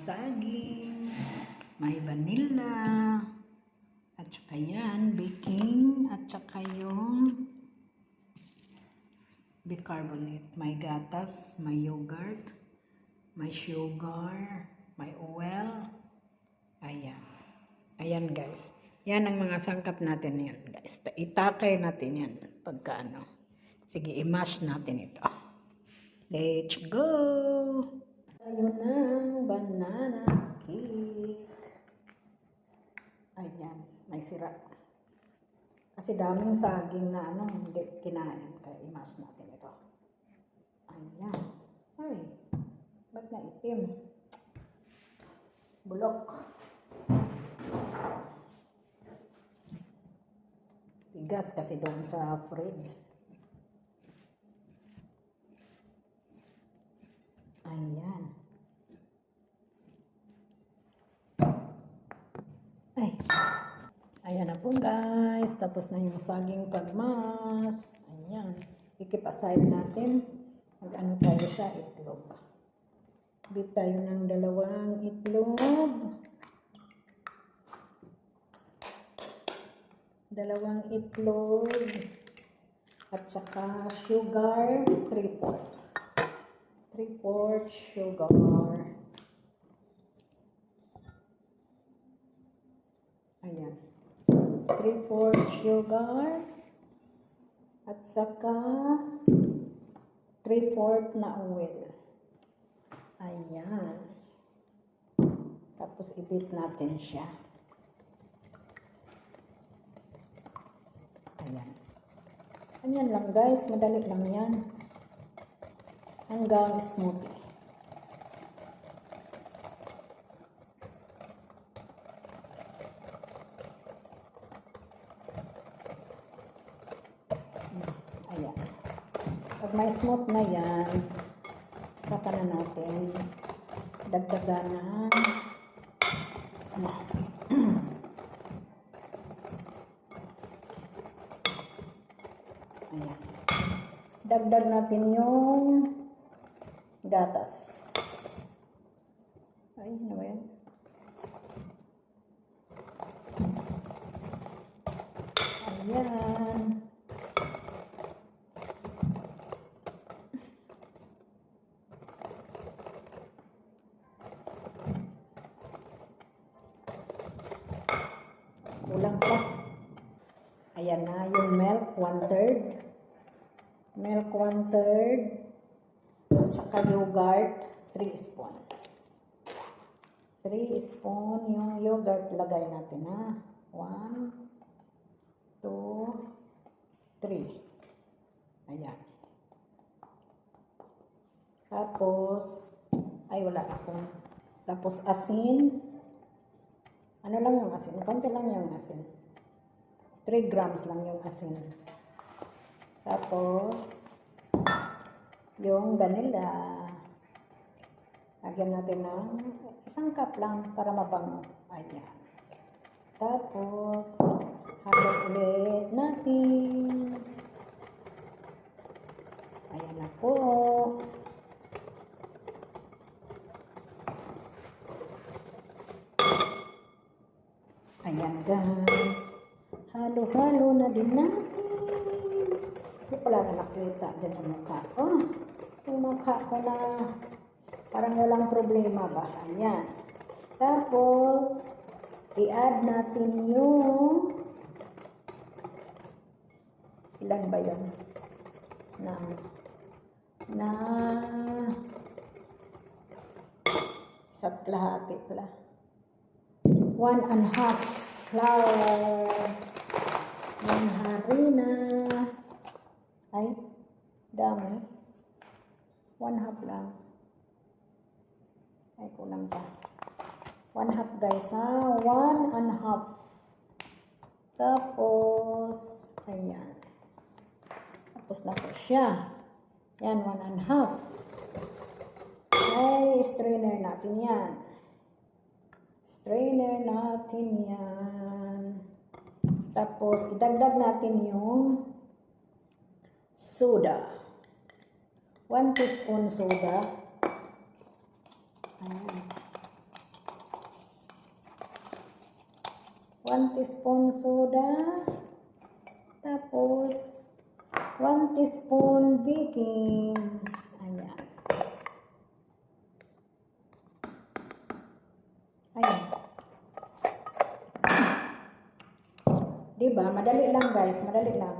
saging, may vanilla, at saka yan, baking, at saka yung bicarbonate. May gatas, may yogurt, may sugar, may oil. Ayan. Ayan guys. Yan ang mga sangkap natin yan guys. Itakay natin yan pagka ano. Sige, i-mash natin ito. Let's go! Banana cake. Ayan, may sira. Kasi daming saging na ano, hindi kinain. Kaya i-mash natin ito. Ayan. Ay, ba't na itim? Bulok. Tigas kasi doon sa fridge. Ayan. Ay. Ayan na po guys. Tapos na yung saging pagmas. Ayan. Ikip aside natin. Mag-ano tayo sa itlog. Bit tayo ng dalawang itlog. Dalawang itlog. At saka sugar. 3-4. 3-4 sugar. Ayan. 3-4 sugar. At saka 3-4 na oil. Ayan. Tapos i-beat natin siya. Ayan. Ayan lang guys. Madali lang yan. Hanggang smoothie. Ayan. Pag may smooth na yan, saka na natin dagdagan ng ano, Ayan. Dagdag natin yung gatas. Ay, ano ba yan? Ayan. Kulang pa. Ayan na, yung milk, one-third. Milk, one-third. At saka yogurt, 3 spoon. 3 spoon yung yogurt, lagay natin ha. 1, 2, 3. Ayan. Tapos, ay wala akong. Tapos asin. Ano lang yung asin? Konti lang yung asin. 3 grams lang yung asin. Tapos, yung vanilla. Lagyan natin ng isang cup lang para mabango. Ayan. Tapos, halo ulit natin. Ayan na po. Ayan guys. Halo-halo na din natin. Hindi pala na nakita dyan sa mukha ko. Yung mukha ko na parang walang problema ba. Ayan. Tapos, i-add natin yung ilan ba yun? Na na isa't kalahati pala. One and half flour. Yung harina. Ay, dami. One half lang. Ay, kulang pa. One half guys ha. One and half. Tapos, ayan. Tapos na po siya. Yan, one and half. Ay, strainer natin yan. Strainer natin yan. Tapos, idagdag natin yung soda. 1 teaspoon soda. Ayan. 1 teaspoon soda. Tapos, 1 teaspoon baking. Diba? Madali lang guys. Madali lang.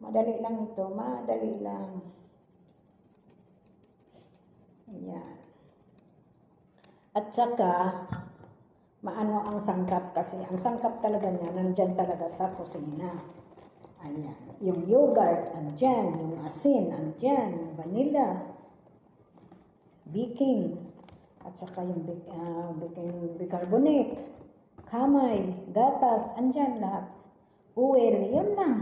Madali lang ito. Madali lang. Ayan. At saka, maano ang sangkap kasi ang sangkap talaga niya nandyan talaga sa kusina. Ayan. Yung yogurt, andyan. Yung asin, andyan. Yung vanilla. Baking. At saka yung bic- ah, baking bicarbonate. Kamay. Gatas. Andyan lahat. Uwel. Yun lang.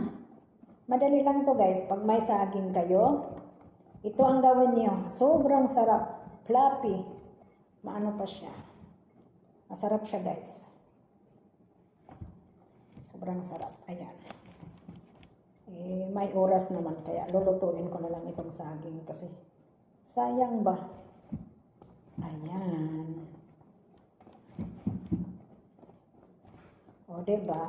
Madali lang to guys. Pag may saging kayo, ito ang gawin niyo. Sobrang sarap. Fluffy. Maano pa siya. Masarap siya guys. Sobrang sarap. Ayan. Eh, may oras naman kaya lulutuin ko na lang itong saging kasi sayang ba? Ayan. O, diba?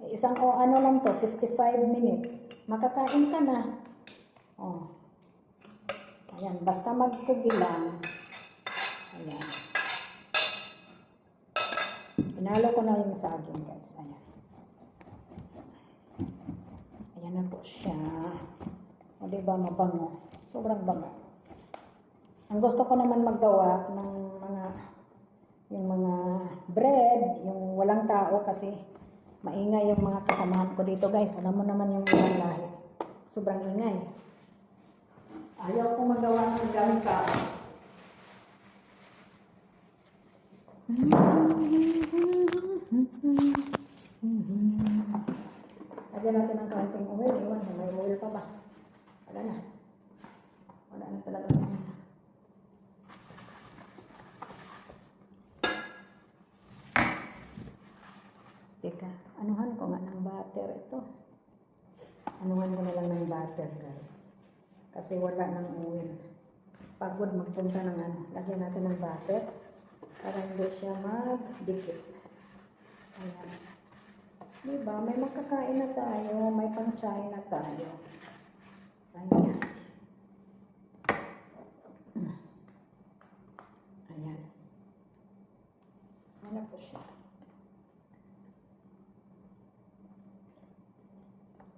Eh, isang o ano lang to, 55 minutes. Makakain ka na. O. Ayan, basta magkugi lang. Ayan. Inalo ko na yung saging, guys. Ayan. Ayan na po siya. O, diba, mabango. Sobrang bango. Ang gusto ko naman maggawa ng yung mga bread, yung walang tao kasi maingay yung mga kasamahan ko dito, guys. Alam mo naman yung ilang lahi. Sobrang ingay. Ayaw ko magawa ng gamit tao. Lagyan natin ng kaunting oil. Iwan, may oil pa ba? Wala na. Wala na talaga. Teka, anuhan ko nga ng butter ito. Anuhan ko na lang ng butter, guys. Kasi wala ng oil. Pagod magpunta ng ano. Lagyan natin ng butter para hindi siya magdikit. Ayan. Diba? May makakain na tayo. May pang-chai na tayo. Ayan. Ano po siya?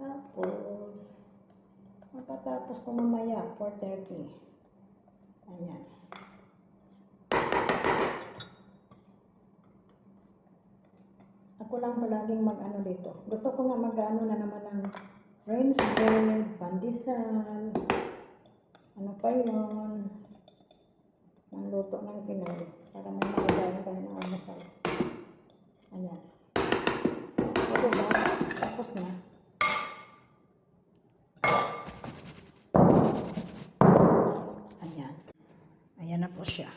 Tapos, matatapos ko mamaya, 4.30. Ayan. Ako lang palaging mag-ano dito. Gusto ko nga mag-ano na naman ng range bread, pandesal, ano pa yun, ng luto ng Pinoy, para may makagawa tayo ng almusal. Ayan. O diba? Tapos na. Ayan. Po siya.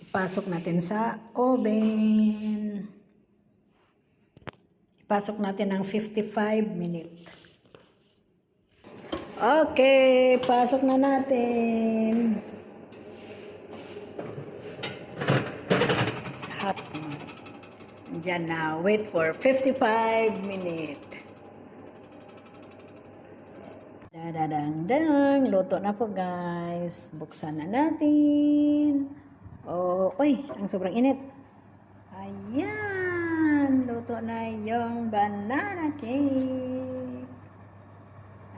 Ipasok natin sa oven. Ipasok natin ng 55 minute. Okay, pasok na natin. It's hot. Diyan na. Wait for 55 minute. Dadadang-dang. Luto na po guys. Buksan na natin. Oh, uy, ang sobrang init. Ayan. Luto na yung banana cake.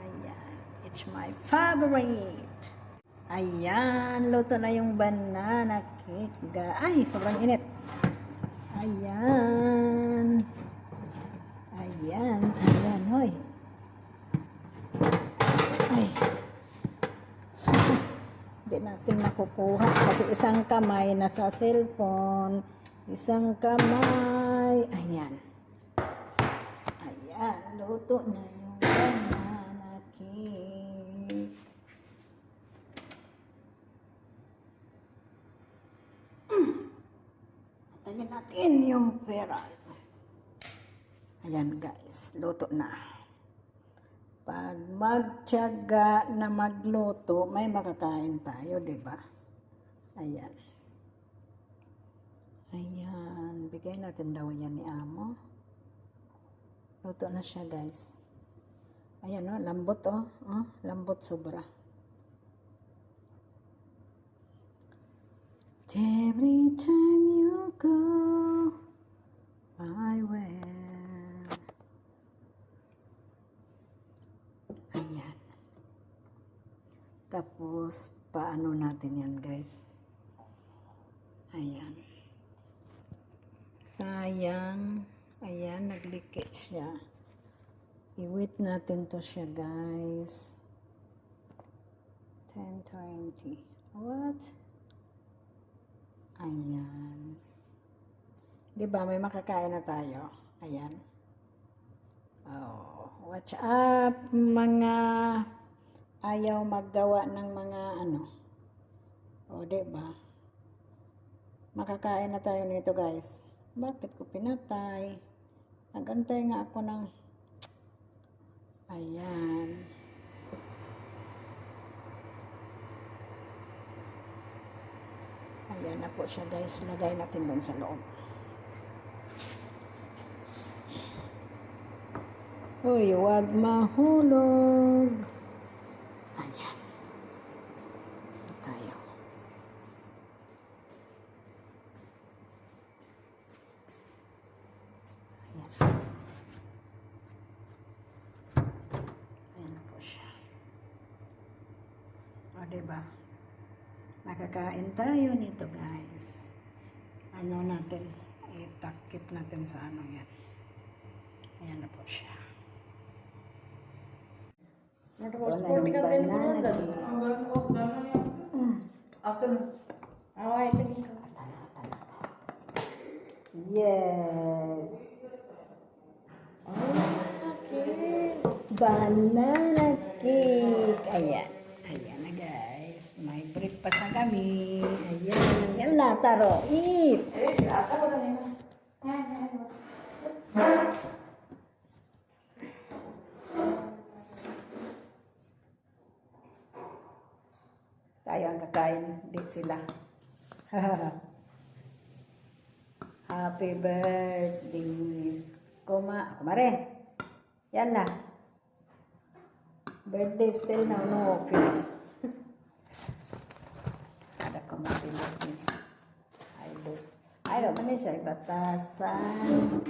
Ayan. It's my favorite. Ayan. Luto na yung banana cake. Ay, sobrang init. Ayan. Ayan. Ayan, hoy. Ay. Hindi natin makukuha kasi isang kamay nasa cellphone, isang kamay, ayan. Ayan, luto na yung banana cake. Patayin natin yung pera. Ayan guys, luto na. Pag magtiyaga na magluto, may makakain tayo, di ba? Ayan. Ayan. Bigay natin daw yan ni Amo. Luto na siya, guys. Ayan, oh, lambot, oh. oh lambot sobra. Every time you go my way. Ayan. Tapos, paano natin yan, guys? Ayan. Sayang. Ayan, naglikit siya. I-wait natin to siya, guys. 10.20. What? Ayan. Di ba, may makakain na tayo. Ayan. Oh, watch up, mga ayaw maggawa ng mga ano. O, ba? Makakain na tayo nito, guys. Bakit ko pinatay? Nagantay nga ako ng... Ayan. Ayan na po siya, guys. Lagay natin doon sa loob. Uy, huwag mahulog. Ayan. Ito tayo. Ayan. Ayan na po siya. O, diba? Makakain tayo nito, guys. Ano natin? Itakip natin sa ano yan. Ayan na po siya. Sporty ka din po nun. Ang gano'n ko, gano'n niya. Ako na. Away, tingin ka. Yes! Okay. Banana cake! Ayan. Ayan na guys. May breakfast na kami. Ayan. Yan na, taro. Eat! Eh, ata ko na niya. Tayo ang kakain. Di sila. Happy birthday. Kuma. Kumare. Yan na. Birthday still now. No finish. Ada kumapilot niya. Ay, do. Ay, do. Manin siya batasan.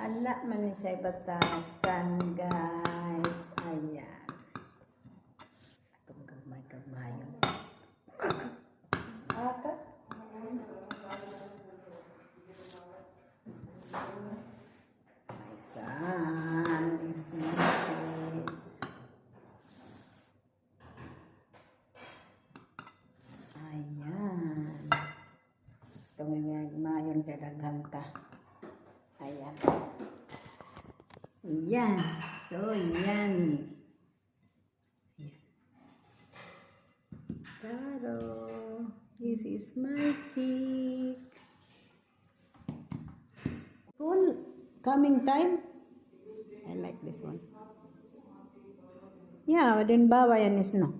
Anak manin siya batasan, guys. Ayan. Itong gamay-gamay. Ata. My son is my kids. Ayan. Itong mayon kadaganta. Ayan. Ayan. So, yan. Ayan. Taro. This is my cake. Cool. Coming time. I like this one. Yeah, din bawa yan is no.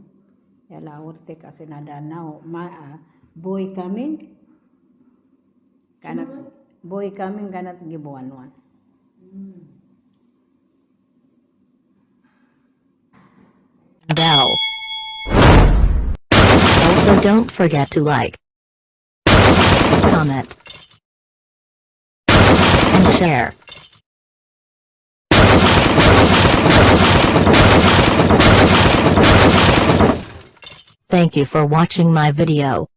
Yala urte kasi nadanaw. Ma, ah, boy coming. Kanat, boy coming kanat gibuan one. bell. Also don't forget to like, comment, and share. Thank you for watching my video.